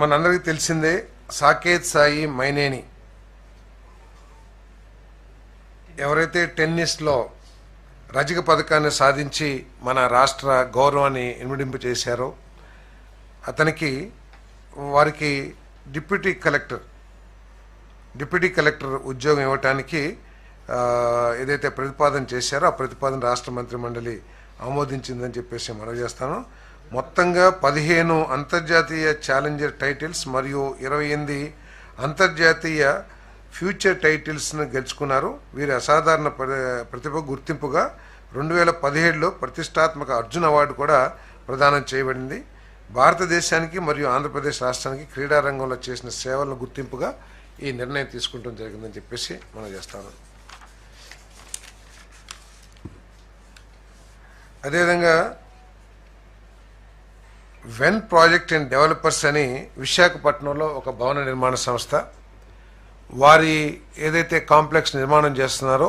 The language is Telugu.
మనందరికీ తెలిసిందే సాకేత్ సాయి మైనేని. ఎవరైతే టెన్నిస్లో రజక పథకాన్ని సాధించి మన రాష్ట్ర గౌరవాన్ని ఇన్విడింపు చేశారో అతనికి వారికి డిప్యూటీ కలెక్టర్ డిప్యూటీ కలెక్టర్ ఉద్యోగం ఇవ్వటానికి ఏదైతే ప్రతిపాదన చేశారో ఆ ప్రతిపాదన రాష్ట్ర మంత్రి మండలి ఆమోదించిందని చెప్పేసి మనవి చేస్తాను. మొత్తంగా పదిహేను అంతర్జాతీయ ఛాలెంజర్ టైటిల్స్ మరియు ఇరవై ఎనిమిది అంతర్జాతీయ ఫ్యూచర్ టైటిల్స్ను గెలుచుకున్నారు. వీరి అసాధారణ ప్ర- ప్రతిభ గుర్తింపుగా రెండు వేల పదిహేడులో ప్రతిష్టాత్మక అర్జున్ అవార్డు కూడా ప్రదానం చేయబడింది. భారతదేశానికి మరియు ఆంధ్రప్రదేశ్ రాష్ట్రానికి క్రీడా రంగంలో చేసిన సేవలను గుర్తింపుగా ఈ నిర్ణయం తీసుకుంటం జరిగిందని చెప్పేసి మనం చేస్తాను. అదేవిధంగా వెన్ ప్రాజెక్ట్ అండ్ డెవలపర్స్ అని విశాఖపట్నంలో ఒక భవన నిర్మాణ సంస్థ వారి ఏదైతే కాంప్లెక్స్ నిర్మాణం చేస్తున్నారో